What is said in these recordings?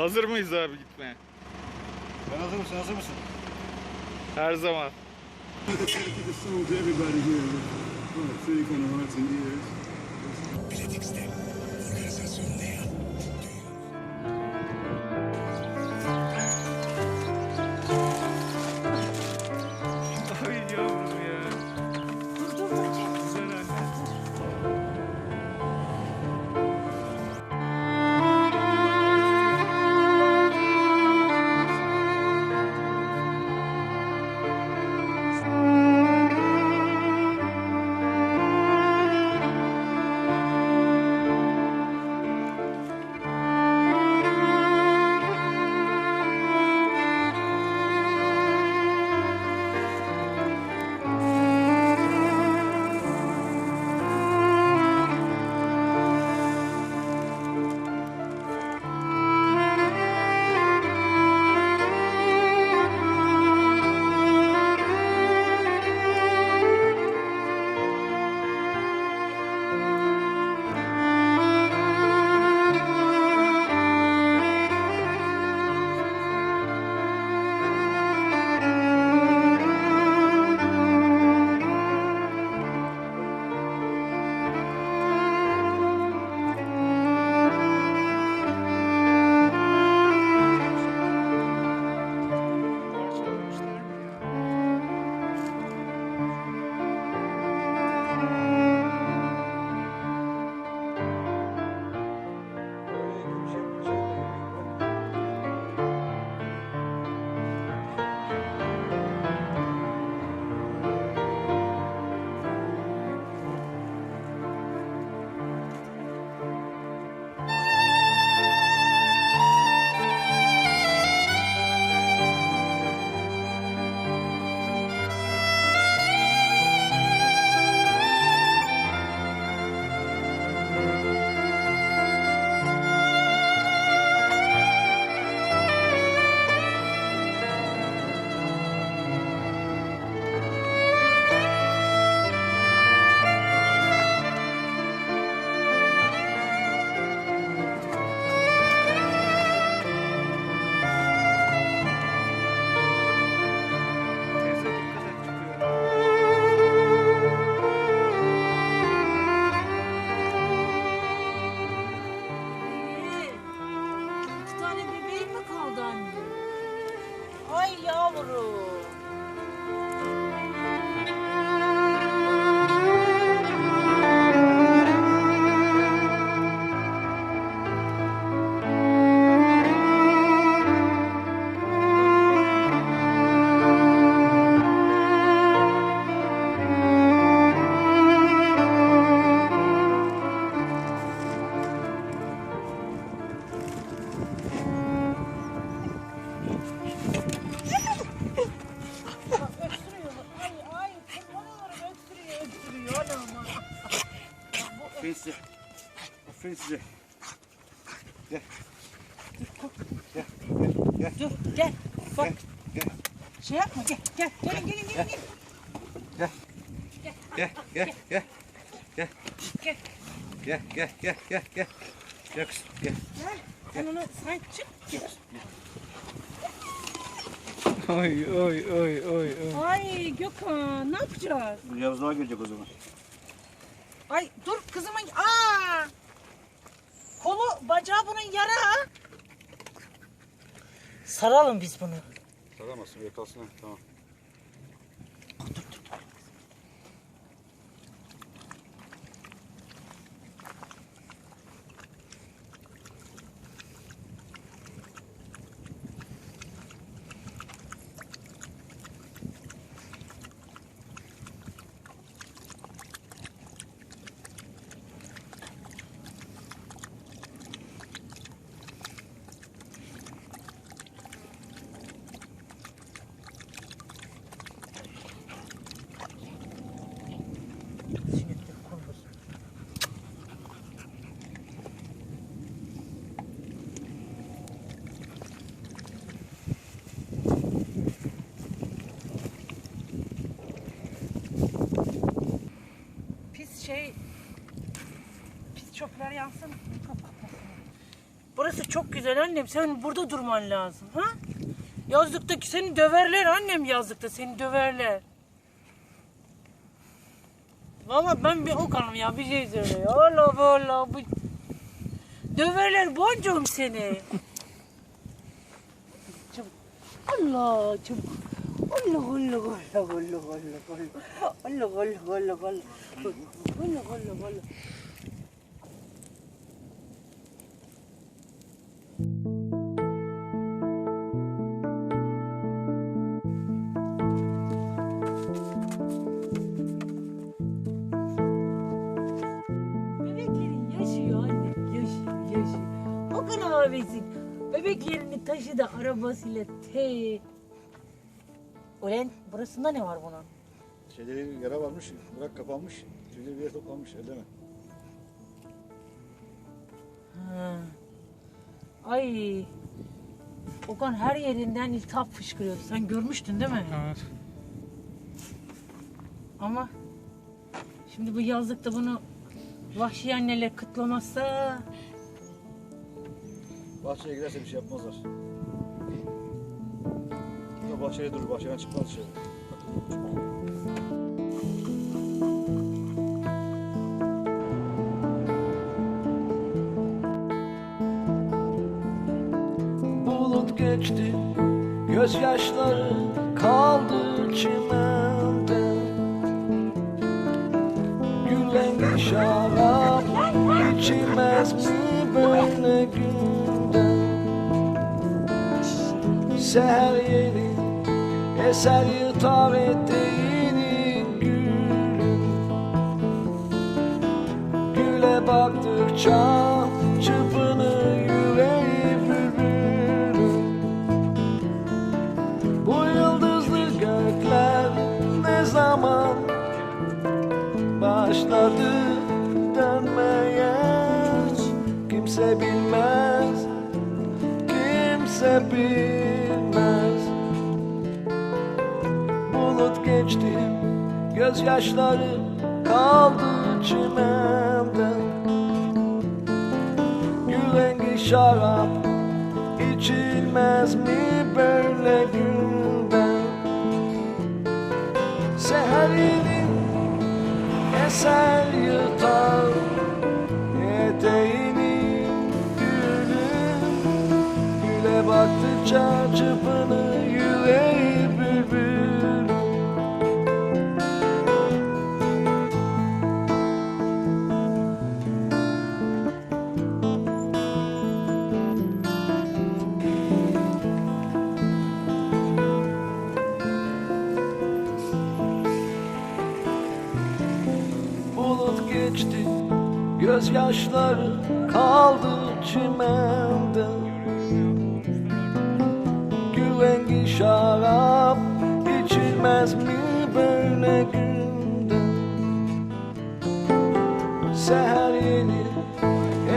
Hazır mıyız abi gitmeye? Sen hazır mısın? Hazır mısın? Her zaman. Dedicate Oh. Gelin gelin gelin. Gel. Gel gel gel. Gel. Gel. Gel gel gel gel gel. Gel kızım gel. Gel. Sen onu sen çık gel. Oy oy oy oy oy. Ay Gökhan ne yapacağız? Yavuzluğa gelecek o zaman. Ay dur kızımın aa! Kolu bacağı bunun yara. Saralım biz bunu. Saramazsın yakalsın tamam. Şey çöpler yansın. Burası çok güzel annem. Sen burada durman lazım. Ha? Yazlıktaki seni döverler annem yazlıkta seni döverler. Valla ben bir okanım ya bir şey söyle. Allah Allah bu döverler boncuğum seni. çabuk. Allah çabuk. Allah Allah Allah Allah Allah Allah Allah Allah Allah Allah Allah Allah abisin. Bebeklerini taşıdı arabasıyla te. Ulan burasında ne var bunun? Şeyleri yara varmış, bırak kapanmış. Tüyleri bir yere toplanmış, elleme. Ha. Ay. Okan her yerinden iltihap fışkırıyordu. Sen görmüştün değil mi? Evet. Ama şimdi bu yazlıkta bunu vahşi anneler kıtlamazsa Bahçeye girerse bir şey yapmazlar. Burada bahçede durur, bahçeden çıkmaz dışarı. Bulut geçti Gözyaşları kaldı çimende Gülen şarap içilmez mi Seher yeni eser yırtar eteğini gülün Güle baktıkça çırpınır yüreği bülbülün Bu yıldızlı gökler ne zaman başladı dönmeye? Kimse bilmez, kimse bilmez Bulut geçti, gözyaşları kaldı çimende Gül rengi şarap içilmez mi böyle gülden Seherini eser yırtar Eteğini gülün Güle baktıkça çırpınır Gözyaşları kaldı çimende. Gül rengi şarap içilmez mi böyle günde? Seher yeni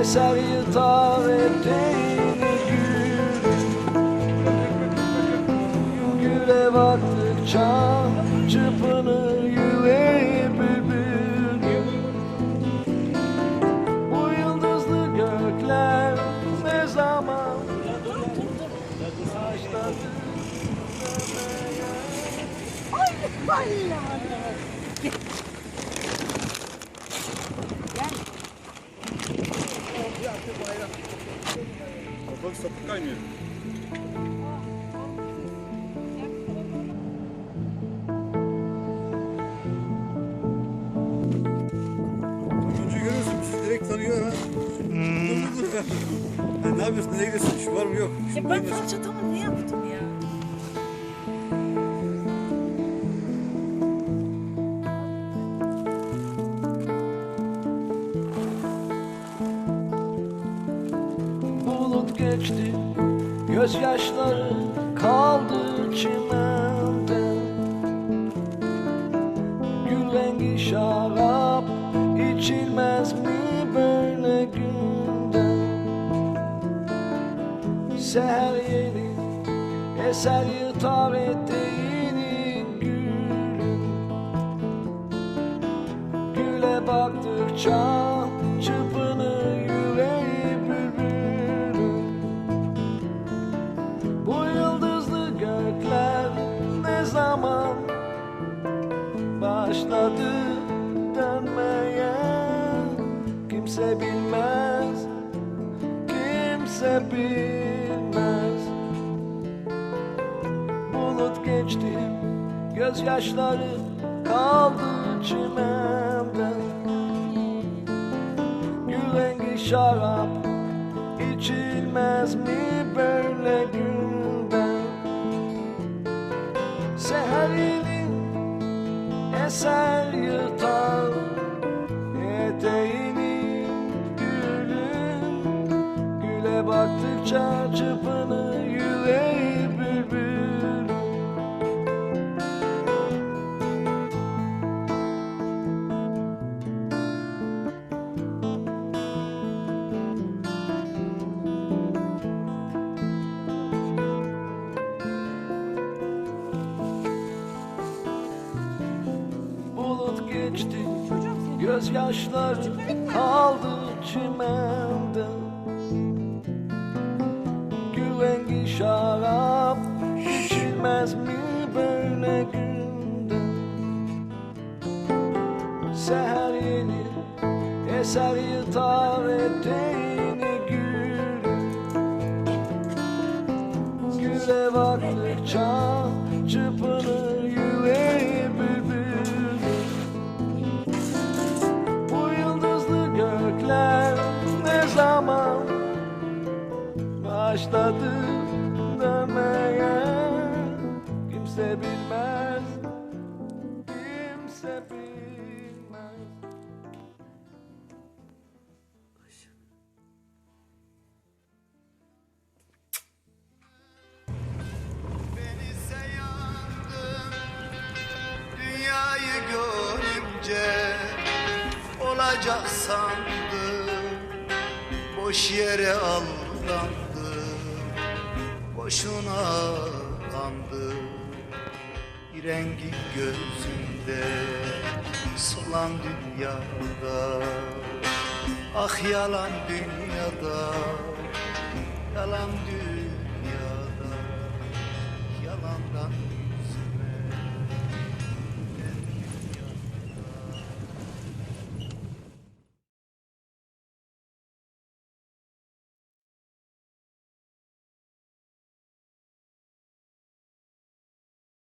eser yırtar eteğini gül. Güle baktıkça çırpınır Vallahi. Gel. Gel. Bak sapık kaynıyor. tanıyor ha. Hmm. ne yapıyorsun? Nereye gidiyorsun? Şu var mı yok? Ya ben falçatamı ne yaptım ya? Gözyaşları kaldı çimende. Gül rengi şarap içilmez mi böyle günde? Seher yeni eser yırtar eteğini gülün Güle baktıkça kimse bilmez Kimse bilmez. Bulut geçti Gözyaşları kaldı çimemde. Gül rengi şarap içilmez mi böyle günde? Seherinin eser baktıkça çırpınır yüreği bülbül. Bulut geçti Gözyaşları kaldı çimende şarap içilmez mi böyle günde Seher yeni eser yırtar eteğini gül Güle baktıkça Olacak sandım. Boş yere aldandım. Boşuna kandım Bir rengi gözünde Solan dünyada. Ah yalan dünyada Yalan dünyada